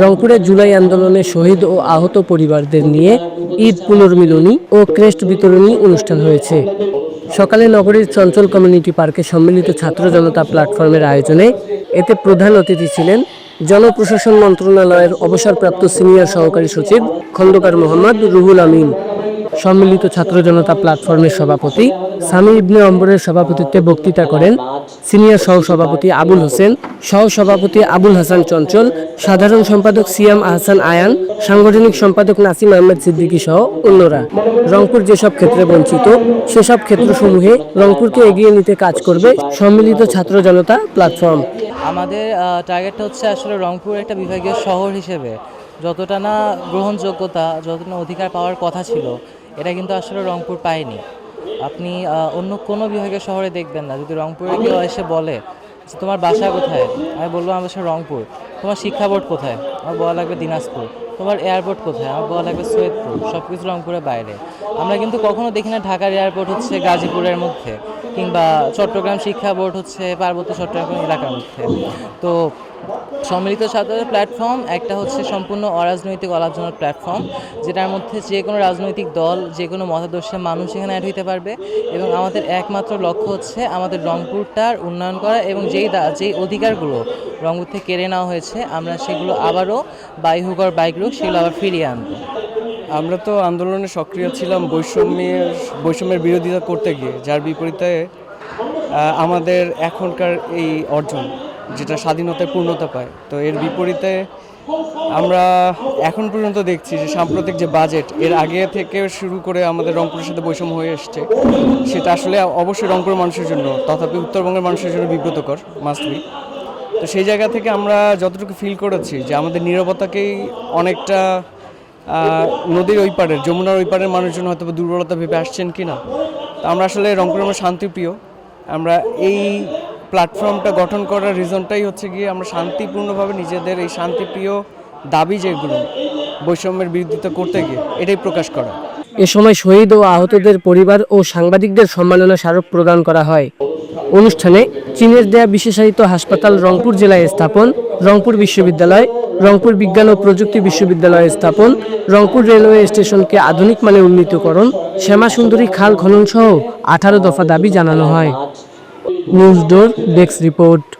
রংপুরে জুলাই আন্দোলনে শহীদ ও আহত পরিবারদের নিয়ে ঈদ পুনর্মিলনী ও ক্রেস্ট বিতরণী অনুষ্ঠান হয়েছে। সকালে নগরীর চঞ্চল কমিউনিটি পার্কে সম্মিলিত ছাত্র জনতা প্ল্যাটফর্মের আয়োজনে এতে প্রধান অতিথি ছিলেন জনপ্রশাসন মন্ত্রণালয়ের অবসরপ্রাপ্ত সিনিয়র সহকারী সচিব খন্দকার মোহাম্মদ রুহুল আমিন। সম্মিলিত ছাত্র জনতা প্ল্যাটফর্মের সভাপতি সামি ইবনে অম্বরের সভাপতিত্বে বক্তৃতা করেন সিনিয়র সহসভাপতি আবুল হোসেন, সহসভাপতি আবুল হাসান চঞ্চল, সাধারণ সম্পাদক সিয়াম আহসান আয়ান, সাংগঠনিক সম্পাদক নাসিম আহমেদ সিদ্দিকী সহ অন্যরা। রংপুর যেসব ক্ষেত্রে বঞ্চিত, সেসব ক্ষেত্রসমূহে রংপুরকে এগিয়ে নিতে কাজ করবে সম্মিলিত ছাত্র জনতা প্ল্যাটফর্ম আমাদের টার্গেটটা হচ্ছে আসলে রংপুর একটা বিভাগীয় শহর হিসেবে। যতটা না গ্রহণযোগ্যতা, যতটা অধিকার পাওয়ার কথা ছিল, এটা কিন্তু আসলে রংপুর পায়নি। আপনি অন্য কোনো বিভাগের শহরে দেখবেন না। যদি রংপুরে কেউ এসে বলে যে, তোমার বাসা কোথায়? আমি বলব, আমার বাসা রংপুর। তোমার শিক্ষা বোর্ড কোথায়? আমার বলা লাগবে দিনাজপুর। তোমার এয়ারপোর্ট কোথায়? আমার বলা লাগবে সৈয়দপুর সব কিছু রংপুরের বাইরে। আমরা কিন্তু কখনো দেখি না ঢাকার এয়ারপোর্ট হচ্ছে গাজীপুরের মধ্যে, কিংবা চট্টগ্রাম শিক্ষা বোর্ড হচ্ছে পার্বত্য চট্টগ্রাম এলাকার মধ্যে। তো সম্মিলিত ছাত্রদের প্ল্যাটফর্ম একটা হচ্ছে সম্পূর্ণ অরাজনৈতিক অলাভজনক প্ল্যাটফর্ম যেটার মধ্যে যে কোনো রাজনৈতিক দল, যে কোনো মতাদর্শের মানুষ এখানে অ্যাড হইতে পারবে। এবং আমাদের একমাত্র লক্ষ্য হচ্ছে আমাদের রংপুরটার উন্নয়ন করা এবং যেই যেই অধিকারগুলো রংপুর থেকে কেড়ে নেওয়া হয়েছে, আমরা সেগুলো আবারও বাই হুক বাইক সেগুলো আবার ফিরিয়ে আনব। আমরা তো আন্দোলনে সক্রিয় ছিলাম বৈষম্যের বৈষম্যের বিরোধিতা করতে গিয়ে, যার বিপরীতে আমাদের এখনকার এই অর্জন, যেটা স্বাধীনতায় পূর্ণতা পায়, তো এর বিপরীতে আমরা এখন পর্যন্ত দেখছি যে সাম্প্রতিক যে বাজেট, এর আগে থেকে শুরু করে আমাদের রংপুরের সাথে বৈষম্য হয়ে এসছে, সেটা আসলে অবশ্যই রংপুরের মানুষের জন্য, তথাপি উত্তরবঙ্গের মানুষের জন্য বিব্রতকর মাস্ট বি তো সেই জায়গা থেকে আমরা যতটুকু ফিল করেছি যে আমাদের নিরাপত্তাকেই অনেকটা নদীর ওই পারের যমুনার ওই পারের মানুষজন হয়তো দুর্বলতা ভেবে আসছেন কি না তো আমরা আসলে রংপুর আমরা শান্তিপ্রিয়। আমরা এই প্ল্যাটফর্মটা গঠন করার রিজনটাই হচ্ছে গিয়ে আমরা শান্তিপূর্ণভাবে নিজেদের এই শান্তিপ্রিয় দাবি যেগুলো বৈষম্যের বিরোধিতা করতে গিয়ে, এটাই প্রকাশ করা। এ সময় শহীদ ও আহতদের পরিবার ও সাংবাদিকদের সম্মাননা স্মারক প্রদান করা হয়। অনুষ্ঠানে চীনের দেয়া বিশেষায়িত হাসপাতাল রংপুর জেলায় স্থাপন, রংপুর বিশ্ববিদ্যালয়, রংপুর বিজ্ঞান ও প্রযুক্তি বিশ্ববিদ্যালয় স্থাপন, রংপুর রেলওয়ে স্টেশনকে আধুনিক মানে উন্নীতকরণ শ্যামা সুন্দরী খাল খনন সহ আঠারো দফা দাবি জানানো হয়। News door desk report.